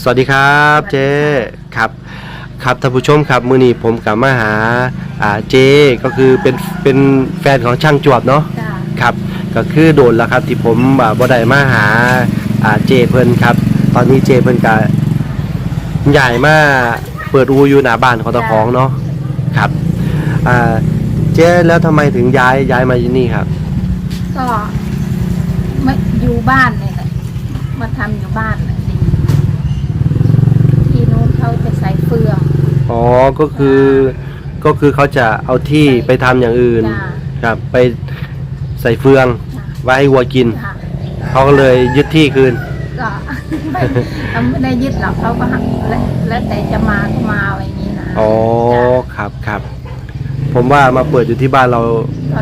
สวัสดีครับเจ๊ครับครับท่านผู้ชมครับมือนี้ผมกลับมาหาอ่าเจ๊ก็คือเป็นเป็นแฟนของช่างจวบเนาะจ้าครับก็คือโดนแล้วครับที่ผมอ่าบ่ได้มาหาอ่าเจเพิ่นครับ ตอนนี้เจเพิ่นก็ใหญ่มาเปิดอูอยู่หน้าบ้านของตะของเนาะครับอ่าเจ๊แล้วทำไมถึงย้ายย้ายมาที่นี่ครับ ก็มาอยู่บ้านเนี่ยแหละมาทำอยู่บ้านน่ะดีที่นู้นเขาจะใส่เฟือง อ๋อก็คือก็คือเขาจะเอาที่ไปทำอย่างอื่น จ้าครับ ไปใส่เฟืองจ้าไว้ให้วัวกิน ค่ะเขาก็เลยยึดที่คืน ก็ ไม่เขาไม่ได้ยึดหรอกเขาก็หักแล้วแล้วแต่จะมาก็มาอะไรอย่างนี้นะอ๋อ จ้ะครับครับ ผมว่ามาเปิดอยู่ที่บ้านเรา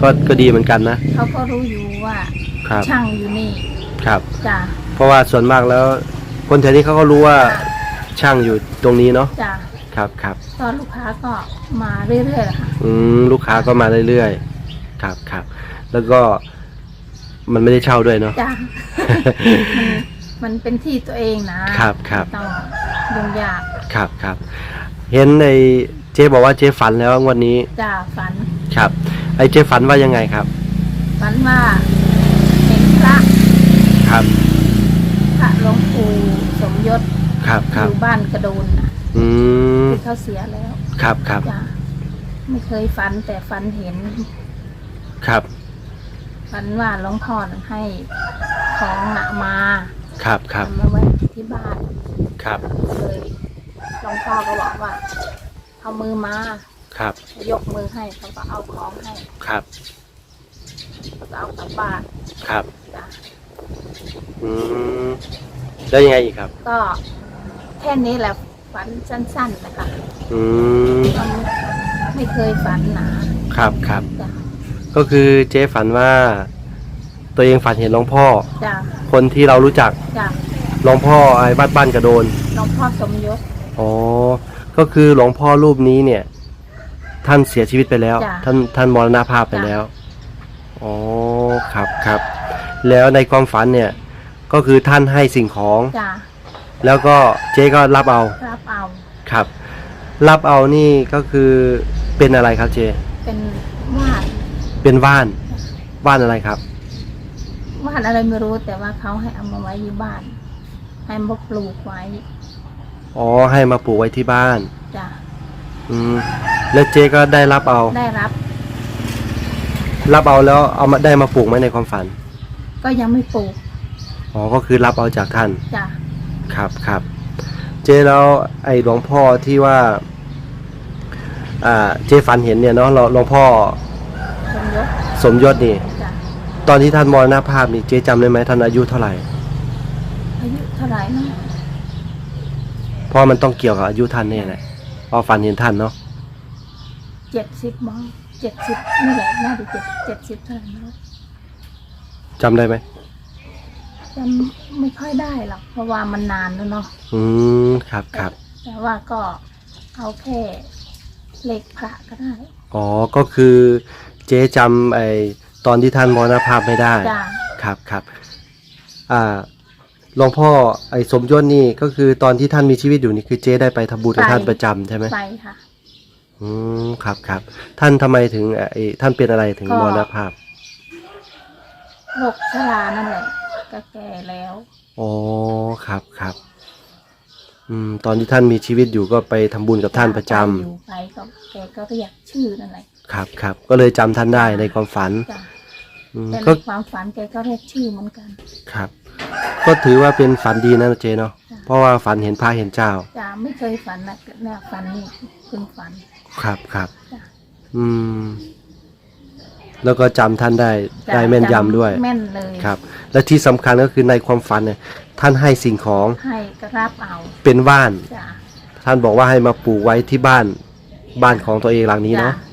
ก็ก็ดีเหมือนกันนะ เขาก็รู้อยู่ว่าครับ ช่างอยู่นี่ครับ จ้าเพราะว่าส่วนมากแล้ว คนแถวนี้เขาก็รู้ว่าช่างอยู่ตรงนี้เนาะ จ้า ครับครับตอนลูกค้าก็มาเรื่อยๆแหละค่ะ อืมลูกค้าก็มาเรื่อยๆครับครับแล้วก็มันไม่ได้เช่าด้วยเนาะ จ้ามันมันเป็นที่ตัวเองนะครับครับต้องยุ่งยากครับครับเห็นในเจ๊บอกว่าเจ๊ฝันแล้วงวันนี้จ้าฝัน ครับ ไอ้เจ๊ฝันว่ายังไงครับ ฝันว่าเห็นพระครับพระหลวงปู่สมยศครับอครับยู่บ้านกระโดนน่ะ อืมที่เขาเสียแล้วครับครับจ้าไม่เคยฝันแต่ฝันเห็น ครับฝันว่าหลวงพ่อน่ะให้ของหนะมาครับครับทำมาไว้ที่บ้านครับเลยหลวงพ่อก็บอกว่า เอามือมา ครับยกมือให้เขาก็เอาของให้ครับเขาก็เอากลับบ้านครับจ้ะอืมแล้วยังไงอีกครับ ก็แค่นี้แหละ ฝันสั้นๆนะคะอืมมันไม่เคยฝันหนาครับครับ จ้ะก็คือเจ๊ฝันว่า ตัวเองฝันเห็นหลวงพ่อ จ้ะคนที่เรารู้จักจ้ะหลวงพ่อไอ้บ้านบ้านกระโดน หลวงพ่อสมยศ อ๋อ ก็คือหลวงพ่อรูปนี้เนี่ย ท่านเสียชีวิตไปแล้ว จ้ะ ท่านท่านมรณภาพไปจ้ะแล้ว อ๋อ ครับครับ แล้วในความฝันเนี่ย ก็คือท่านให้สิ่งของ จ้ะ แล้วก็เจ๊ก็รับเอารับเอา ครับ รับเอานี่ก็คือเป็นอะไรครับเจเป็นวาดเป็นว่านว่านอะไรครับ วาดอะไรไม่รู้แต่ว่าเขาให้เอามาไว้ที่บ้าน ให้มาปลูกไว้อ๋อให้มาปลูกไว้ที่บ้าน จ้ะอืมแล้วเจ๊ก็ได้รับเอา ได้รับ รับเอาแล้วเอามาได้มาปลูกไหมในความฝันก็ยังไม่ปลูกอ๋อก็คือรับเอาจากท่านจ้ะ ครับครับเจ๊แล้วไอ้หลวงพ่อที่ว่าอ่าเจ๊ฝันเห็นเนี่ยเนาะหลวงหลวงพ่อสมยศสมยศนี่ จ้ะตอนที่ท่านมรณภาพนี่เจ๊จำได้ไหมท่านอายุเท่าไหร่อายุเท่าไหร่นะเพราะมันต้องเกี่ยวกับอายุท่านนี่แหละเพราะฝันเห็นท่านเนาะเจ็ดสิบมั้งเจ็ดสิบนี่แหละน่าจะเจ็ดเจ็ดสิบเท่าไหร่ไม่รู้จำได้ไหม จำไม่ค่อยได้หรอกเพราะว่ามันนานแล้วเนาะอืมครับครับแต่ว่าก็เอาแค่เลขพระก็ได้อ๋อก็คือเจ๊จำไอ้ตอนที่ท่านมรณภาพไม่ได้ จ้ะครับครับอ่าหลวงพ่อไอ้สมยศนี่ก็คือตอนที่ท่านมีชีวิตอยู่นี่คือเจ๊ได้ไปทำบุญกับท่านประจำใช่ไหมไปค่ะ อืมครับครับท่านทำไมถึงไอ้ท่านเป็นอะไรถึงก็ มรณภาพ โรคชรานั่นแหละ ก็แก่แล้วอ๋อครับครับ อืม ตอนที่ท่านมีชีวิตอยู่ก็ไปทำบุญกับท่านประจำไปอยู่ไปก็แกก็เรียกชื่อนั่นแหละครับครับ ก็เลยจำท่านได้ในความฝันจ้ะอืมแต่ในก็ความฝันแกก็เรียกชื่อเหมือนกันครับ ก็ถือว่าเป็นฝันดีนะเจเนาะจ้ะเพราะว่าฝันเห็นพระเห็นเจ้า จ้ะไม่เคยฝันนะเนี่ยฝันนี่เพิ่งฝัน ครับครับ จ้ะ อืม แล้วก็จำท่านได้จ้ะได้แม่นยำด้วยแม่นเลยครับ และที่สำคัญก็คือในความฝันเนี่ยท่านให้สิ่งของให้ก็รับเอาเป็นว่าน จ้ะท่านบอกว่าให้มาปลูกไว้ที่บ้านบ้านของตัวเองหลังนี้เนาะจ้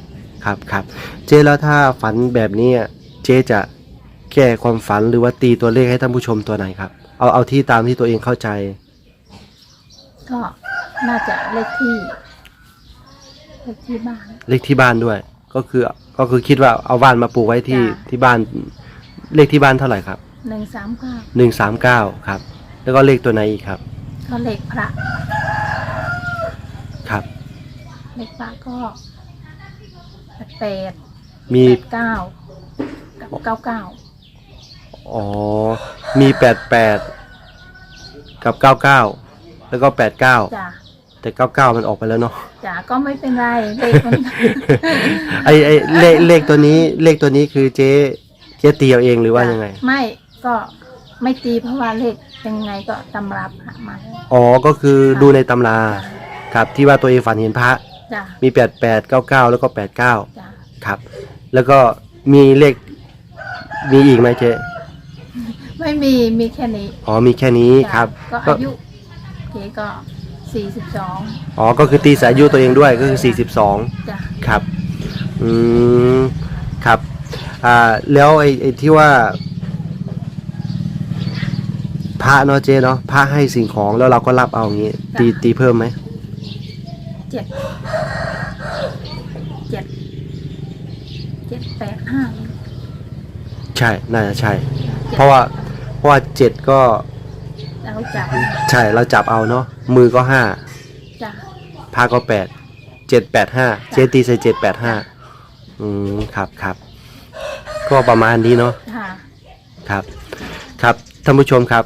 ครับครับเจ๊แล้วถ้าฝันแบบนี้อะเจ๊จะแก้ความฝันหรือว่าตีตัวเลขให้ท่านผู้ชมตัวไหนครับ เอาเอาที่ตามที่ตัวเองเข้าใจก็น่าจะเลขที่เลขที่บ้าน เลขที่บ้านด้วย ก็คือก็คือคิดว่าเอาบ้านมาปลูกไว้ที่จ้ะ ที่บ้านเลขที่บ้านเท่าไหร่ครับ หนึ่งสามเก้าหนึ่งสามเก้าครับ แล้วก็เลขตัวไหนอีกครับ ก็เลขพระครับ เลขพระก็แปดมีแปดเก้ากับเก้าเก้าอ๋อมีแปดแปดกับเก้าเก้าแล้วก็แปดเก้าจ้ะแต่เก้าเก้ามันออกไปแล้วเนาะจ้ะก็ไม่เป็นไรเลขมันไอไอเลขเลขตัวนี้เลขตัวนี้คือเจ๊เจ๊ตีเอาเองหรือว่ายังไง ไม่ ก็ไม่ตีเพราะว่าเลขยังไงก็ตำรับหามาอ๋อก็คือดูในตำราครับที่ว่าตัวเองฝันเห็นพระ จ้ะมีแปดแปดเก้าเก้าแล้วก็แปดเก้าจ้ะครับ แล้วก็มีเลขมีอีกไหมเจ๊ไม่มีมีแค่นี้อ๋อมีแค่นี้จ้ะครับ ก็ก็อายุเจ๊ก็สี่สิบสองอ๋อ ก็คือตีสายอายุตัวเองด้วยก็คือสี่สิบสองจ้ะครับ อืม ครับ อ่า แล้วไอ้ไอ้ที่ว่า พระเนาะเจเนาะพระให้สิ่งของแล้วเราก็รับเอาอย่างงี้ ตีตีเพิ่มไหมเจ็ดเจ็ดเจ็ดแปดห้าใช่น่าจะใช่ เพราะว่าเพราะว่าเจ็ดก็เราจับใช่เราจับเอาเนาะมือก็ห้าจ้ะพระก็แปดเจ็ดแปดห้าเจตีใส่เจ็ดแปดห้าอืมครับครับก็ประมาณนี้เนาะค่ะ ครับ ครับท่านผู้ชมครับ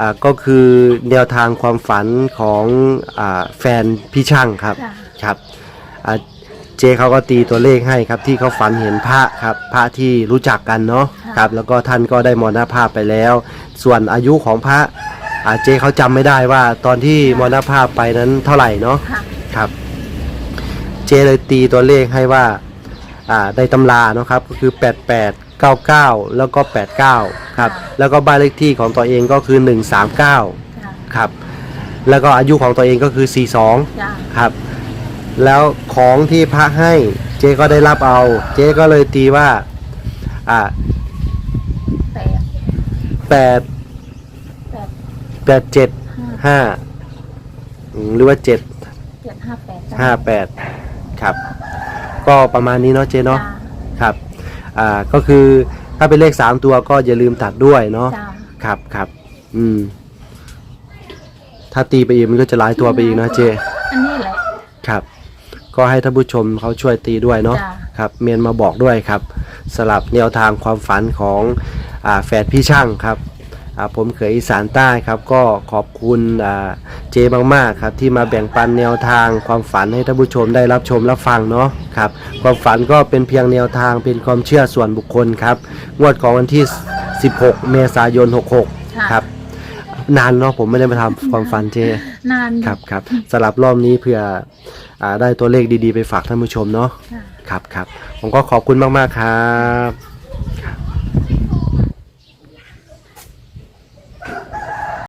อ่าก็คือแนวทางความฝันของอาแฟนพี่ช่างครับจ้ะครับอ่าเจเขาก็ตีตัวเลขให้ครับที่เขาฝันเห็นพระครับพระที่รู้จักกันเนาะครับ แล้วก็ท่านก็ได้มรณภาพไปแล้ว ส่วนอายุของพระอ่าเจเขาจำไม่ได้ว่าตอนที่มรณภาพไปนั้นเท่าไหร่เนาะ ค่ะ ครับ เจเลยตีตัวเลขให้ว่าอ่าในตำราเนาะครับ ก็คือ 88 99 แล้วก็ 89 ครับ แล้วก็บ้านเลขที่ของตัวเองก็คือ 139 จ้ะครับ แล้วก็อายุของตัวเองก็คือ 42 จ้ะครับ แล้วของที่พระให้เจก็ได้รับเอา เจก็เลยตีว่า อ่าแปด8แปด8 7ห้า5อืมหรือว่า7เจ็ดห้าแปดจ้ะ58ครับ ก็ประมาณนี้เนาะเจเนาะ จ้ะ ครับ อ่าก็คือถ้าเป็นเลข3ตัวก็อย่าลืมตัดด้วยเนาะจ้ะครับครับอืม ถ้าตีไปอีกมันก็จะหลายตัวไปอีกนะเจอันนี้แหละ ครับ ก็ให้ท่านผู้ชมเขาช่วยตีด้วยเนาะจ้ะ ครับ เมียนมาบอกด้วยครับสลับแนวทางความฝันของอ่าแฝดพี่ช่างครับอ่า ผมเขยอีสานใต้ครับก็ขอบคุณอ่าเจมากๆครับที่มาแบ่งปันแนวทางความฝันให้ท่านผู้ชมได้รับชมรับฟังเนาะครับความฝันก็เป็นเพียงแนวทางเป็นความเชื่อส่วนบุคคลครับงวดของวันที่ 16 เมษายน 66 ครับนานเนาะผมไม่ได้มาทำความฝันเจนานอยู่ครับครับสลับรอบนี้เพื่ออาได้ตัวเลขดีๆ ไปฝากท่านผู้ชมเนาะค่ะครับครับผมก็ขอบคุณมากๆครับ